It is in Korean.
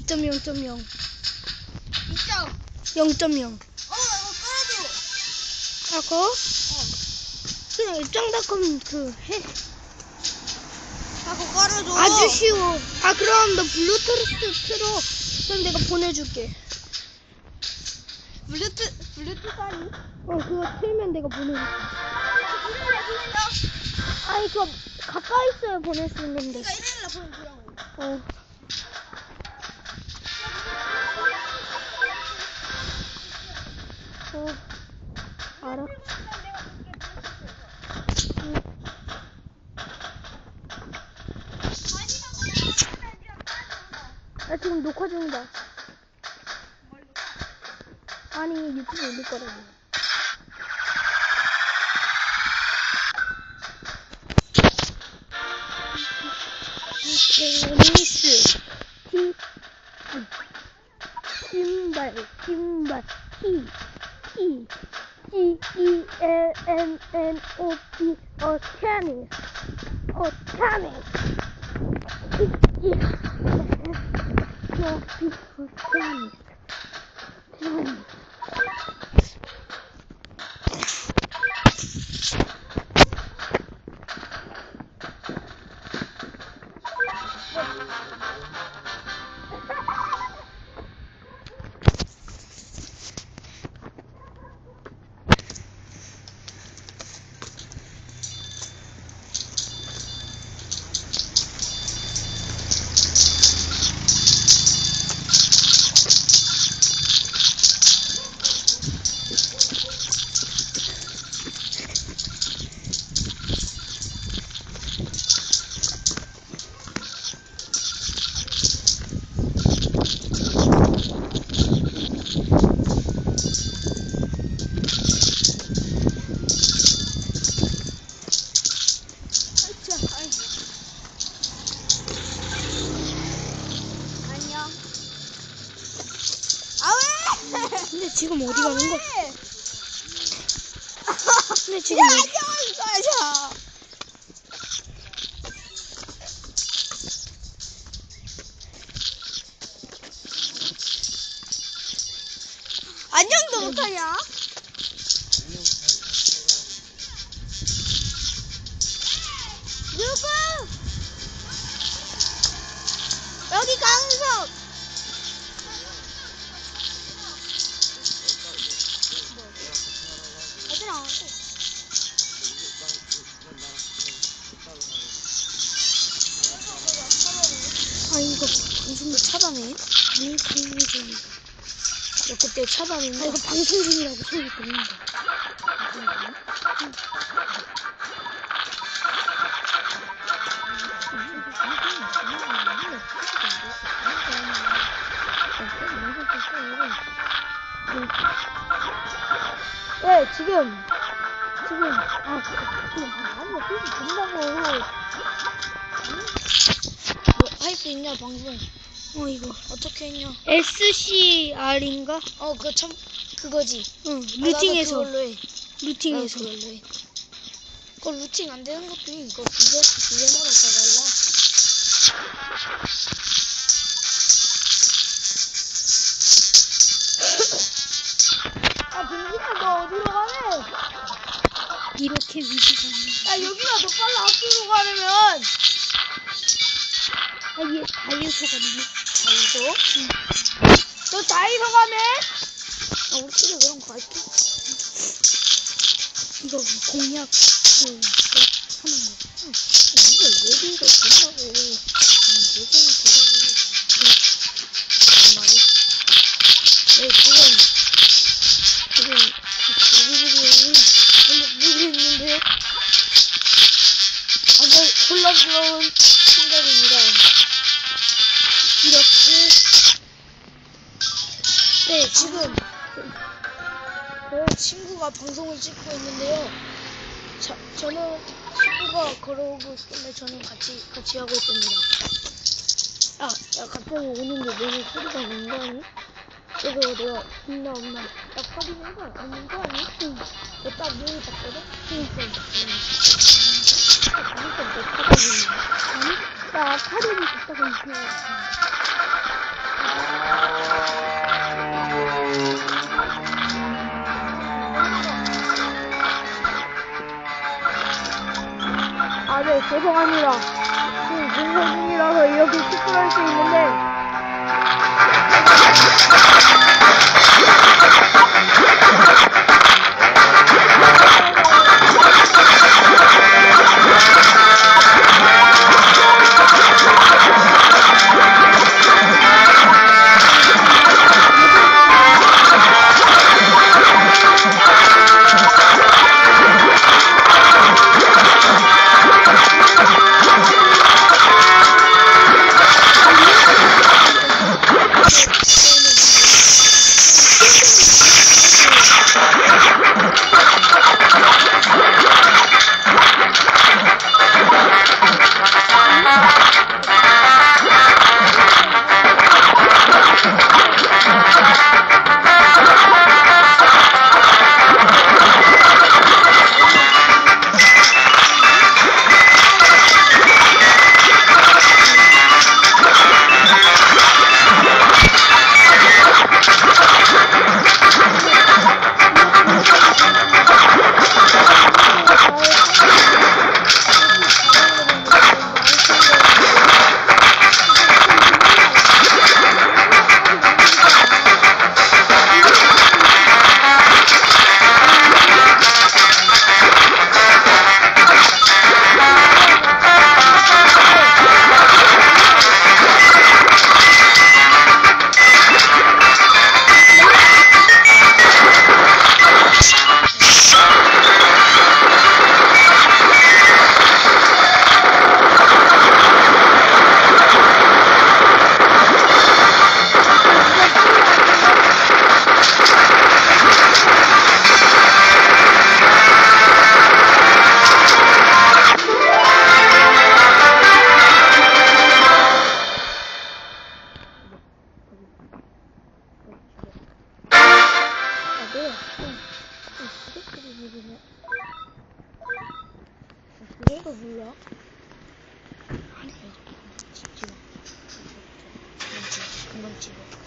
2.0.0. 2점. 0.0. 어, 이거 깔아줘. 하고 그냥 입장닷컴 그 해. 하고 깔아줘. 아주 쉬워. 아 그럼 너 블루투스 틀어. 그럼 내가 보내줄게. 블루투, 블루투스 아니? 어 그거 틀면 내가 보내줄게. 보낸다. 아니 그거 가까이 있어야 보낼 수 있는데. 그러니까 일요일에 보내주라고. 어. 어. 알아. 응. 나 지금 녹화 중이다. 아니 유튜브 올릴 거라고. 테니스 어 테니스 지금 어디 가는 거야? 왜? 근데 야, 지금 어디 안녕하세요. 안녕도 못하냐? 누구? 여기 강석. 아 이거 방송도 차단해? 아니 방송 중이 야 그때 차단했는데 아, 이거 방송 중이라고 소리 들린다 네 지금 지금 아 지금 아니야 소리 된다고 할 수 있냐 방송? 어 이거 어떻게 했냐? SCR인가? 어 그거 참 그거지. 응 아, 루팅에서 그걸로 해. 루팅에서 나도 그걸로 해. 그거 루팅 안 되는 것도 이거 주제 주제마다 다 달라. 아너 어디로 가네? 이렇게 위기가 야 여기가 더 빨라 앞으로 가려면. 아얘 다이어트 가는 자이소? 응. 너 자이소 가네? 아 우리 집에 그럼 갈게. 이거 공약 그 하는 거. 이걸 왜 이거 된다고. 그냥 요즘 그거. 말이. 네, 지금, 지금, 지금, 저 친구가 방송을 찍고 있는데요. 자, 저는 친구가 걸어오고 있길래 저는 같이 같이 하고 있습니다. 야, 야 갑자기 오는 게 너무 소리가 나는 거 아니? 그래서 내가 없나 없나 딱 확인한 거 아닌 거 아니? 응. 내딱 눈이 봤거든? 그니까 아, 그니까 내 타령이 아니? 나 타령이 있다고 이렇 죄송합니다. 지금 공사 중이라서 이렇게 시끄러울 수 있는데. 해주네. 아, 그래도 몰라? 아니, 마. 금방 집어.